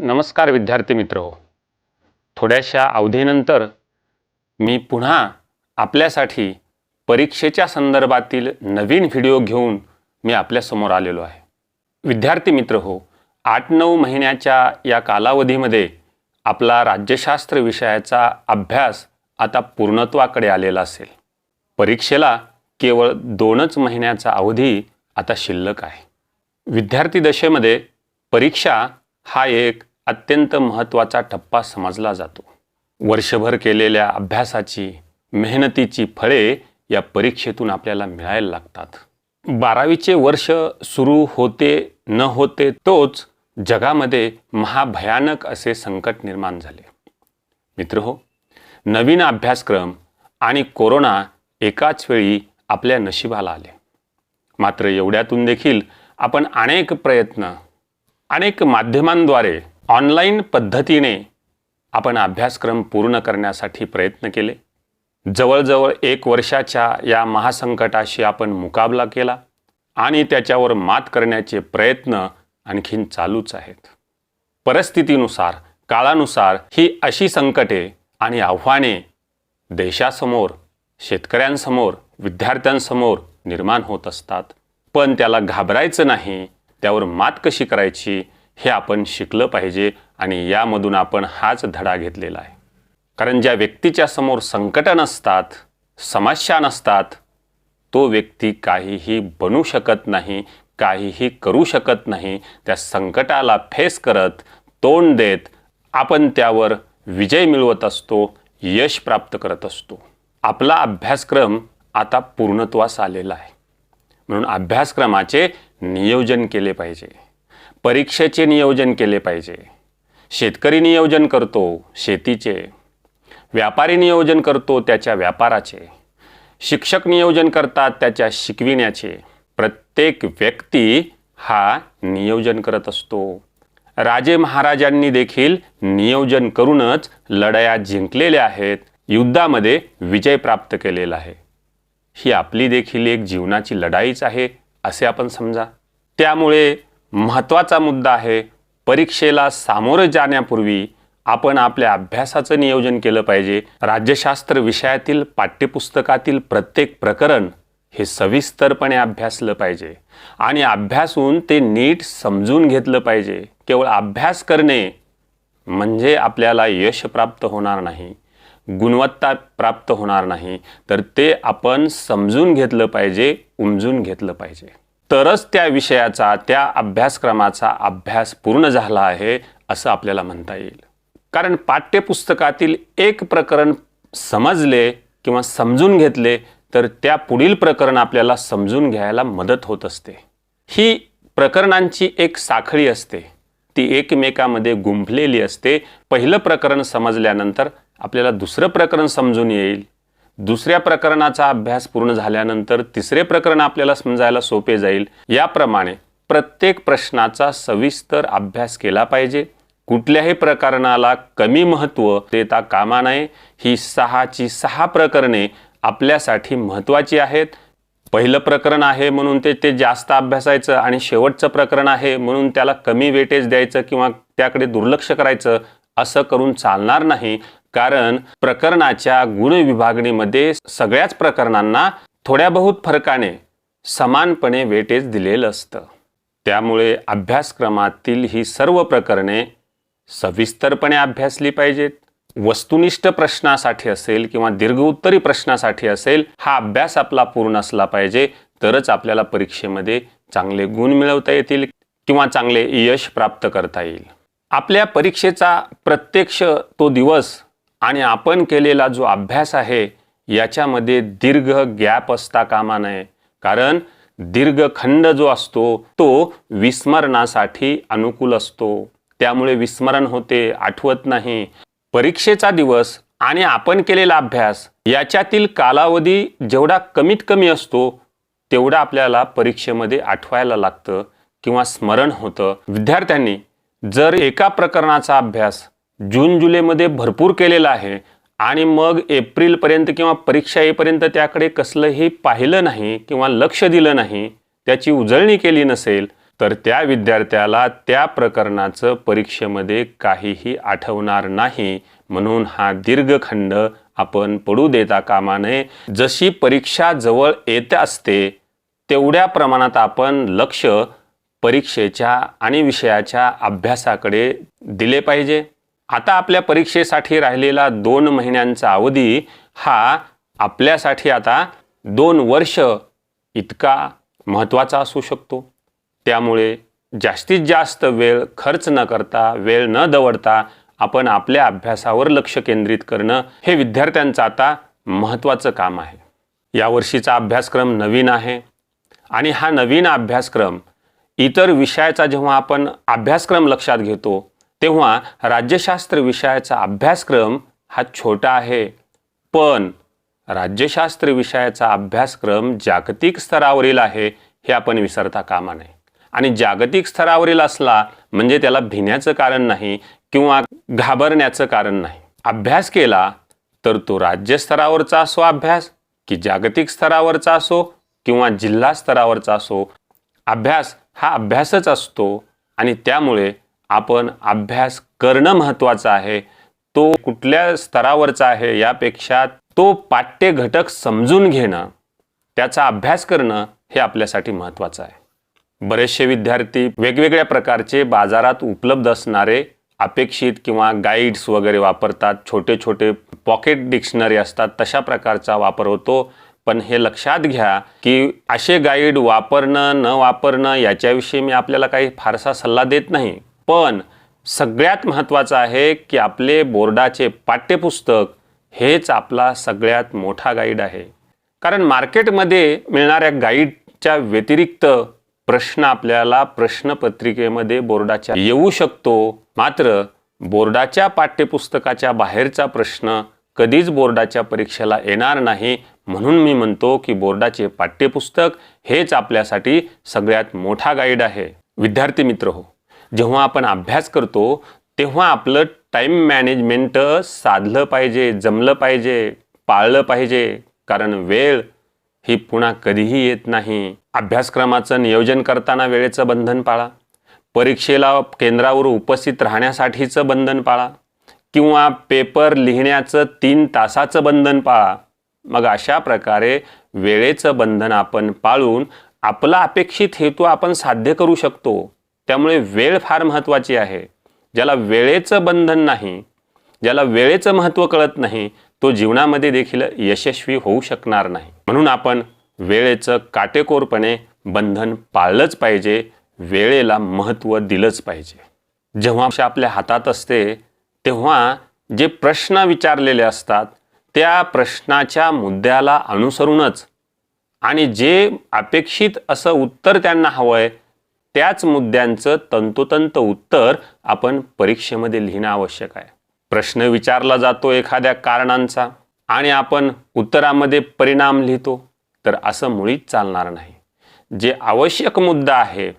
नमस्कार विद्यार्थी मित्र हो. थोड्याशा अवधीनंतर मी पुन्हा आपल्यासाठी परीक्षेच्या संदर्भातील नवीन व्हिडिओ घेऊन मी आपल्यासमोर आलेलो आहे. विद्यार्थी मित्र हो आठ नऊ महिन्याच्या या कालावधीमध्ये आपला राज्यशास्त्र विषयाचा अभ्यास आता पूर्णत्वाकडे आलेला असेल. परीक्षेला केवळ दोनच महिन्याचा अवधी आता शिल्लक आहे. विद्यार्थी दशेमध्ये परीक्षा हा एक अत्यंत महत्त्वाचा टप्पा समजला जातो. वर्षभर केलेल्या अभ्यासाची मेहनतीची फळे या परीक्षेतून आपल्याला मिळायला लागतात. बारावीचे वर्ष सुरू होते न होते तोच जगामध्ये महाभयानक असे संकट निर्माण झाले. मित्र हो नवीन अभ्यासक्रम आणि कोरोना एकाच वेळी आपल्या नशिबाला आले. मात्र एवढ्यातून देखील आपण अनेक प्रयत्न अनेक माध्यमांद्वारे ऑनलाईन पद्धतीने आपण अभ्यासक्रम पूर्ण करण्यासाठी प्रयत्न केले. जवळजवळ एक वर्षाच्या या महासंकटाशी आपण मुकाबला केला आणि त्याच्यावर मात करण्याचे प्रयत्न आणखीन चालूच आहेत. परिस्थितीनुसार काळानुसार ही अशी संकटे आणि आव्हाने देशासमोर शेतकऱ्यांसमोर विद्यार्थ्यांसमोर निर्माण होत असतात. पण त्याला घाबरायचं नाही त्यावर मात कशी करायची हे आपण शिकलं पाहिजे आणि यामधून आपण हाच धडा घेतलेला आहे. कारण ज्या व्यक्तीच्या समोर संकटं नसतात समस्या नसतात तो व्यक्ती काहीही बनू शकत नाही काहीही करू शकत नाही त्या संकटाला फेस करत तोंड देत आपण त्यावर विजय मिळवत असतो यश प्राप्त करत असतो. आपला अभ्यासक्रम आता पूर्णत्वास आलेला आहे. म्हणून अभ्यासक्रमाचे नियोजन केले पाहिजे. परीक्षेचे नियोजन केले पाहिजे. शेतकरी नियोजन करतो शेतीचे. व्यापारी नियोजन करतो त्याच्या व्यापाराचे. शिक्षक नियोजन करतात त्याच्या शिकविण्याचे. प्रत्येक व्यक्ती हा नियोजन करत असतो. राजे महाराजांनी देखील नियोजन करूनच लढाया जिंकलेल्या आहेत. युद्धामध्ये विजय प्राप्त केलेला आहे. ही आपली देखील एक जीवनाची लढाईच आहे असे आपण समजा. त्यामुळे महत्त्वाचा मुद्दा आहे परीक्षेला सामोरं जाण्यापूर्वी आपण आपल्या अभ्यासाचं नियोजन केलं पाहिजे. राज्यशास्त्र विषयातील पाठ्यपुस्तकातील प्रत्येक प्रकरण हे सविस्तरपणे अभ्यासलं पाहिजे. आणि अभ्यासून ते नीट समजून घेतलं पाहिजे. केवळ अभ्यास करणे म्हणजे आपल्याला यश प्राप्त होणार नाही गुणवत्ता प्राप्त होणार नाही. तर ते आपण समजून घेतलं पाहिजे उमजून घेतलं पाहिजे. तरच त्या विषयाचा त्या अभ्यासक्रमाचा अभ्यास पूर्ण झाला आहे असं आपल्याला म्हणता येईल. कारण पाठ्यपुस्तकातील एक प्रकरण समजले किंवा समजून घेतले तर त्या पुढील प्रकरण आपल्याला समजून घ्यायला मदत होत असते. ही प्रकरणांची एक साखळी असते. ती एकमेकामध्ये गुंफलेली असते. पहिलं प्रकरण समजल्यानंतर आपल्याला दुसरं प्रकरण समजून येईल. दुसऱ्या प्रकरणाचा अभ्यास पूर्ण झाल्यानंतर तिसरे प्रकरण आपल्याला समजायला सोपे जाईल. याप्रमाणे प्रत्येक प्रश्नाचा सविस्तर अभ्यास केला पाहिजे. कुठल्याही प्रकरणाला कमी महत्त्व देता कामा नये. ही सहाची सहा प्रकरणे आपल्यासाठी महत्त्वाची आहेत. पहिलं प्रकरण आहे म्हणून ते ते जास्त अभ्यासायचं आणि शेवटचं प्रकरण आहे म्हणून त्याला कमी वेटेज द्यायचं किंवा त्याकडे दुर्लक्ष करायचं असं करून चालणार नाही. कारण प्रकरणाच्या गुण विभागणीमध्ये सगळ्याच प्रकरणांना थोड्या बहुत फरकाने समानपणे वेटेज दिलेलं असतं. त्यामुळे अभ्यासक्रमातील ही सर्व प्रकरणे सविस्तरपणे अभ्यासली पाहिजेत. वस्तुनिष्ठ प्रश्नासाठी असेल किंवा दीर्घ उत्तरी प्रश्नासाठी असेल हा अभ्यास आपला पूर्ण असला पाहिजे तरच आपल्याला परीक्षेमध्ये चांगले गुण मिळवता येतील किंवा चांगले यश प्राप्त करता येईल. आपल्या परीक्षेचा प्रत्यक्ष तो दिवस आणि आपण केलेला जो अभ्यास आहे याच्यामध्ये दीर्घ गॅप असता कामा नये. कारण दीर्घ खंड जो असतो तो विस्मरणासाठी अनुकूल असतो. त्यामुळे विस्मरण होते आठवत नाही. परीक्षेचा दिवस आणि आपण केलेला अभ्यास याच्यातील कालावधी जेवढा कमीत कमी असतो तेवढा आपल्याला परीक्षेमध्ये आठवायला लागतं किंवा स्मरण होतं. विद्यार्थ्यांनी जर एका प्रकरणाचा अभ्यास जून जुलैमध्ये भरपूर केलेला आहे. आणि मग एप्रिलपर्यंत किंवा परीक्षा येईपर्यंत त्याकडे कसलंही पाहिलं नाही किंवा लक्ष दिलं नाही त्याची उजळणी केली नसेल तर त्या विद्यार्थ्याला त्या प्रकरणाचं परीक्षेमध्ये काहीही आठवणार नाही म्हणून हा दीर्घखंड आपण पडू देता कामा नये. जशी परीक्षा जवळ येत असते तेवढ्या प्रमाणात आपण लक्ष परीक्षेच्या आणि विषयाच्या अभ्यासाकडे दिले पाहिजे. आता आपल्या परीक्षेसाठी राहिलेला दोन महिन्यांचा अवधी हा आपल्यासाठी आता दोन वर्ष इतका महत्त्वाचा असू शकतो. त्यामुळे जास्तीत जास्त वेळ खर्च न करता वेळ न दवडता आपण आपल्या अभ्यासावर लक्ष केंद्रित करणं हे विद्यार्थ्यांचं आता महत्त्वाचं काम आहे. यावर्षीचा अभ्यासक्रम नवीन आहे आणि हा नवीन अभ्यासक्रम इतर विषयाचा जेव्हा आपण अभ्यासक्रम लक्षात घेतो तेव्हा राज्यशास्त्र विषयाचा अभ्यासक्रम हा छोटा आहे. पण राज्यशास्त्र विषयाचा अभ्यासक्रम जागतिक स्तरावरील आहे हे आपण विसरता कामा नये. आणि जागतिक स्तरावरील असला म्हणजे त्याला भिण्याचं कारण नाही किंवा घाबरण्याचं कारण नाही. अभ्यास केला तर तो राज्यस्तरावरचा असो अभ्यास की जागतिक स्तरावरचा असो किंवा जिल्हा स्तरावरचा असो अभ्यास हा अभ्यासच असतो आणि त्यामुळे आपण अभ्यास करणं महत्त्वाचं आहे. तो कुठल्या स्तरावरचा आहे यापेक्षा तो पाठ्य घटक समजून घेणं त्याचा अभ्यास करणं हे आपल्यासाठी महत्त्वाचं आहे. बरेचसे विद्यार्थी वेगवेगळ्या प्रकारचे बाजारात उपलब्ध असणारे अपेक्षित किंवा गाईड्स वगैरे वापरतात. छोटे छोटे पॉकेट डिक्शनरी असतात तशा प्रकारचा वापर होतो. पण हे लक्षात घ्या की असे गाईड वापरणं न वापरणं याच्याविषयी मी आपल्याला काही फारसा सल्ला देत नाही. पण सगळ्यात महत्त्वाचं आहे की आपले बोर्डाचे पाठ्यपुस्तक हेच आपला सगळ्यात मोठा गाईड आहे. कारण मार्केटमध्ये मिळणाऱ्या गाईडच्या व्यतिरिक्त प्रश्न आपल्याला प्रश्नपत्रिकेमध्ये बोर्डाच्या येऊ शकतो. मात्र बोर्डाच्या पाठ्यपुस्तकाच्या बाहेरचा प्रश्न कधीच बोर्डाच्या परीक्षेला येणार नाही. म्हणून मी म्हणतो की बोर्डाचे पाठ्यपुस्तक हेच आपल्यासाठी सगळ्यात मोठा गाईड आहे. विद्यार्थी मित्र हो जेव्हा आपण अभ्यास करतो तेव्हा आपलं टाईम मॅनेजमेंट साधलं पाहिजे जमलं पाहिजे पाळलं पाहिजे. कारण वेळ ही पुन्हा कधीही येत नाही. अभ्यासक्रमाचं नियोजन करताना वेळेचं बंधन पाळा. परीक्षेला केंद्रावर उपस्थित राहण्यासाठीचं बंधन पाळा. किंवा पेपर लिहिण्याचं तीन तासाचं बंधन पाळा. मग अशा प्रकारे वेळेचं बंधन आपण पाळून आपला अपेक्षित हेतू आपण साध्य करू शकतो. त्यामुळे वेळ फार महत्त्वाची आहे. ज्याला वेळेचं बंधन नाही ज्याला वेळेचं महत्त्व कळत नाही तो जीवनामध्ये देखील यशस्वी होऊ शकणार नाही. म्हणून आपण वेळेचं काटेकोरपणे बंधन पाळलंच पाहिजे वेळेला महत्त्व दिलंच पाहिजे. जेव्हा अशा आपल्या हातात असते तेव्हा जे प्रश्न विचारलेले असतात त्या प्रश्नाच्या मुद्द्याला अनुसरूनच आणि जे अपेक्षित असं उत्तर त्यांना हवं आहे त्याच मुद्द्यांचं तंतोतंत उत्तर आपण परीक्षेमध्ये लिहिणं आवश्यक आहे. प्रश्न विचारला जातो एखाद्या कारणांचा आणि आपण उत्तरामध्ये परिणाम लिहितो तर असं मुळीच चालणार नाही. जे आवश्यक मुद्दा आहे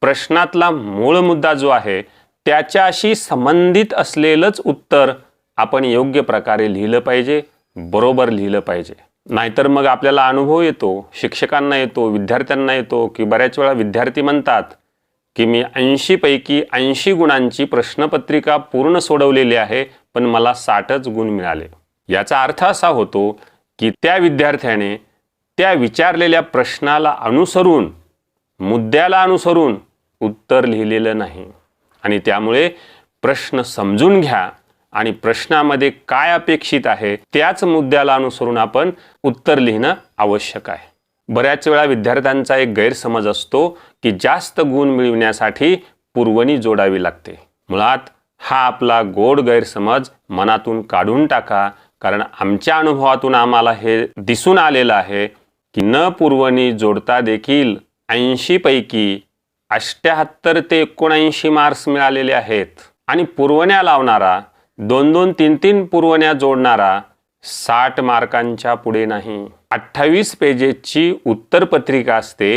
प्रश्नातला मूळ मुद्दा जो आहे त्याच्याशी संबंधित असलेलंच उत्तर आपण योग्य प्रकारे लिहिलं पाहिजे बरोबर लिहिलं पाहिजे. नाहीतर मग आपल्याला अनुभव येतो शिक्षकांना येतो विद्यार्थ्यांना येतो की बऱ्याच वेळा विद्यार्थी म्हणतात की मी ऐंशीपैकी ऐंशी गुणांची प्रश्नपत्रिका पूर्ण सोडवलेली आहे पण मला साठच गुण मिळाले. याचा अर्थ असा होतो की त्या विद्यार्थ्याने त्या विचारलेल्या प्रश्नाला अनुसरून मुद्द्याला अनुसरून उत्तर लिहिलेलं नाही. आणि त्यामुळे प्रश्न समजून घ्या आणि प्रश्नामध्ये काय अपेक्षित आहे त्याच मुद्द्याला अनुसरून आपण उत्तर लिहिणं आवश्यक आहे. बऱ्याच वेळा विद्यार्थ्यांचा एक गैरसमज असतो की जास्त गुण मिळविण्यासाठी पुरवणी जोडावी लागते. मुळात हा आपला गोड गैरसमज मनातून काढून टाका कारण आमच्या अनुभवातून आम्हाला हे दिसून आलेलं आहे की न पुरवणी जोडता देखील ऐंशीपैकी अष्ट्याहत्तर ते एकोणऐंशी मार्क्स मिळालेले आहेत. आणि पुरवण्या लावणारा दोन दोन तीन तीन पुरवण्या जोडणारा साठ मार्कांच्या पुढे नाही. अठ्ठावीस पेजेसची उत्तरपत्रिका असते.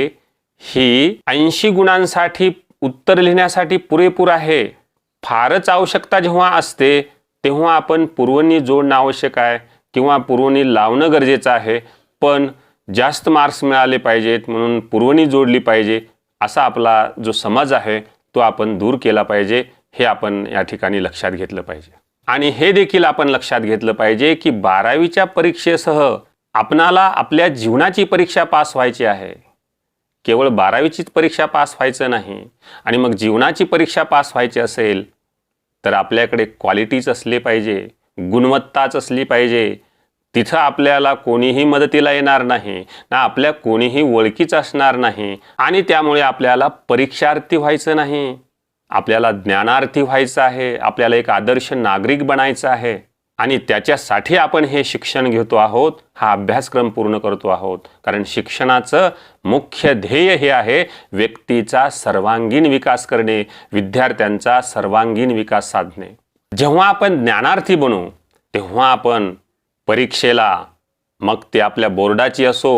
ही ऐंशी गुणांसाठी उत्तर लिहिण्यासाठी पुरेपूर आहे. फारच आवश्यकता जेव्हा असते तेव्हा आपण पुरवणी जोडणं आवश्यक आहे किंवा पुरवणी लावणं गरजेचं आहे. पण जास्त मार्क्स मिळाले पाहिजेत म्हणून पुरवणी जोडली पाहिजे असा आपला जो समज आहे तो आपण दूर केला पाहिजे. हे आपण या ठिकाणी लक्षात घेतलं पाहिजे. आणि हे देखील आपण लक्षात घेतलं पाहिजे की बारावीच्या परीक्षेसह आपणाला आपल्या जीवनाची परीक्षा पास व्हायची आहे. केवळ बारावीचीच परीक्षा पास व्हायचं नाही आणि मग जीवनाची परीक्षा पास व्हायची असेल तर आपल्याकडे क्वालिटीच असली पाहिजे गुणवत्ताच असली पाहिजे. तिथं आपल्याला कोणीही मदतीला येणार नाही ना आपल्या कोणीही ओळखीच असणार नाही आणि त्यामुळे आपल्याला परीक्षार्थी व्हायचं नाही. आपल्याला ज्ञानार्थी व्हायचं आहे आपल्याला एक आदर्श नागरिक बनायचं आहे आणि त्याच्यासाठी आपण हे शिक्षण घेतो आहोत हा अभ्यासक्रम पूर्ण करतो आहोत. कारण शिक्षणाचं मुख्य ध्येय हे आहे व्यक्तीचा सर्वांगीण विकास करणे विद्यार्थ्यांचा सर्वांगीण विकास साधणे. जेव्हा आपण ज्ञानार्थी बनू तेव्हा आपण परीक्षेला मग ते आपल्या बोर्डाची असो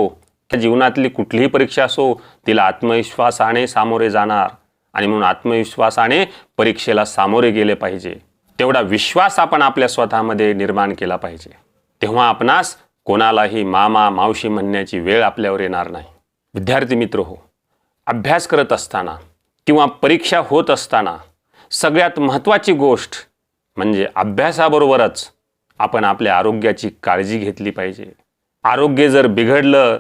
जीवनातली कुठलीही परीक्षा असो तिला आत्मविश्वासाने सामोरे जाणार. आणि म्हणून आत्मविश्वासाने परीक्षेला सामोरे गेले पाहिजे. तेवढा विश्वास आपण आपल्या स्वतःमध्ये निर्माण केला पाहिजे. तेव्हा आपणास कोणालाही मामा मावशी म्हणण्याची वेळ आपल्यावर येणार नाही. विद्यार्थी मित्र हो अभ्यास करत असताना किंवा परीक्षा होत असताना सगळ्यात महत्त्वाची गोष्ट म्हणजे अभ्यासाबरोबरच आपण आपल्या आरोग्याची काळजी घेतली पाहिजे. आरोग्य जर बिघडलं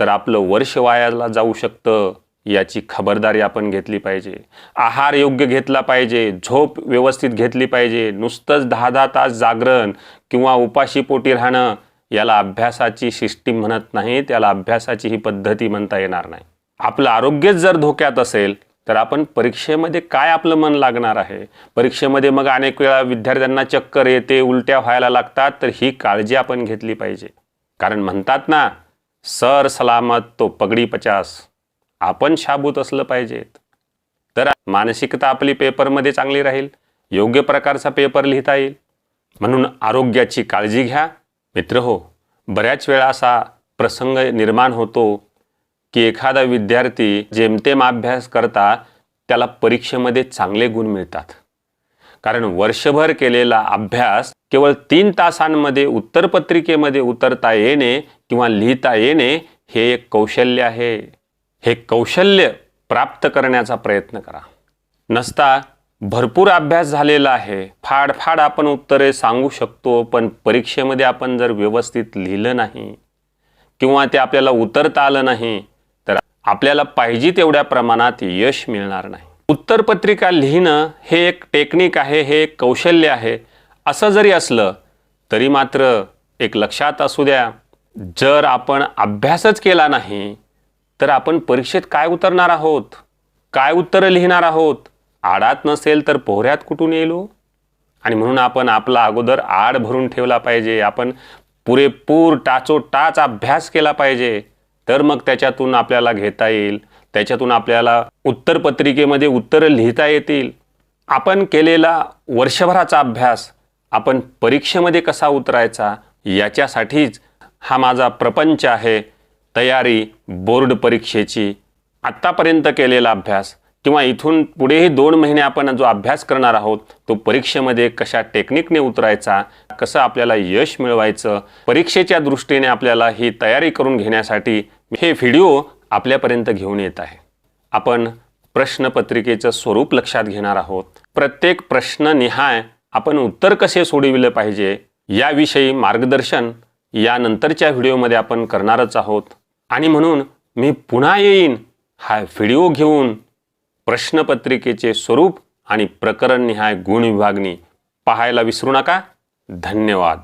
तर आपलं वर्ष वायाला जाऊ शकतं. याची खबरदारी आपण घेतली पाहिजे. आहार योग्य घेतला पाहिजे झोप व्यवस्थित घेतली पाहिजे नुसतंच दहा दहा तास जागरण किंवा उपाशी पोटी राहणं याला अभ्यासाची सिस्टीम म्हणत नाही त्याला अभ्यासाची ही पद्धती म्हणता येणार नाही. आपलं आरोग्यच जर धोक्यात असेल तर आपण परीक्षेमध्ये काय आपलं मन लागणार आहे? परीक्षेमध्ये मग अनेक वेळा विद्यार्थ्यांना चक्कर येते उलट्या व्हायला लागतात तर ही काळजी आपण घेतली पाहिजे. कारण म्हणतात ना सर सलामत तो पगडी पचास. आपण शाबूत असलं पाहिजेत. तर मानसिकता आपली पेपरमध्ये चांगली राहील योग्य प्रकारचा पेपर लिहिता येईल. म्हणून आरोग्याची काळजी घ्या. मित्र हो बऱ्याच वेळा असा प्रसंग निर्माण होतो की एखादा विद्यार्थी जेमतेम अभ्यास करता त्याला परीक्षेमध्ये चांगले गुण मिळतात. कारण वर्षभर केलेला अभ्यास केवळ तीन तासांमध्ये उत्तरपत्रिकेमध्ये उतरता येणे किंवा लिहिता येणे हे एक कौशल्य आहे. हे कौशल्य प्राप्त करण्याचा प्रयत्न करा. नसता भरपूर अभ्यास झालेला आहे. फाडफाड आपण उत्तरे सांगू शकतो पण परीक्षेमध्ये आपण जर व्यवस्थित लिहिलं नाही किंवा ते आपल्याला उतरता आलं नाही तर आपल्याला पाहिजे तेवढ्या प्रमाणात यश मिळणार नाही. उत्तरपत्रिका लिहिणं हे एक टेक्निक आहे हे एक कौशल्य आहे. असं जरी असलं तरी मात्र एक लक्षात असू द्या जर आपण अभ्यासच केला नाही तर आपण परीक्षेत काय उतरणार आहोत? काय उत्तरं लिहिणार आहोत? आडात नसेल तर पोहऱ्यात कुठून येलो हो? आणि म्हणून आपण आपला अगोदर आड भरून ठेवला पाहिजे. आपण पुरेपूर टाचोटाच अभ्यास केला पाहिजे. तर मग त्याच्यातून आपल्याला घेता येईल. त्याच्यातून आपल्याला उत्तरपत्रिकेमध्ये उत्तरं लिहिता येतील. आपण केलेला वर्षभराचा अभ्यास आपण परीक्षेमध्ये कसा उतरायचा याच्यासाठीच हा माझा प्रपंच आहे. तयारी बोर्ड परीक्षेची आत्तापर्यंत केलेला अभ्यास किंवा इथून पुढेही दोन महिने आपण जो अभ्यास करणार आहोत तो परीक्षेमध्ये कशा टेक्निकने उतरायचा कसं आपल्याला यश मिळवायचं परीक्षेच्या दृष्टीने आपल्याला ही तयारी करून घेण्यासाठी हे व्हिडिओ आपल्यापर्यंत घेऊन येत आहे. आपण प्रश्नपत्रिकेचं स्वरूप लक्षात घेणार आहोत. प्रत्येक प्रश्ननिहाय आपण उत्तर कसे सोडविलं पाहिजे याविषयी मार्गदर्शन यानंतरच्या व्हिडिओमध्ये आपण करणारच आहोत. आणि म्हणून मी पुन्हा येईन हा व्हिडिओ घेऊन प्रश्नपत्रिकेचे स्वरूप आणि प्रकरणनिहाय गुण विभागणी पाहायला विसरू नका. धन्यवाद.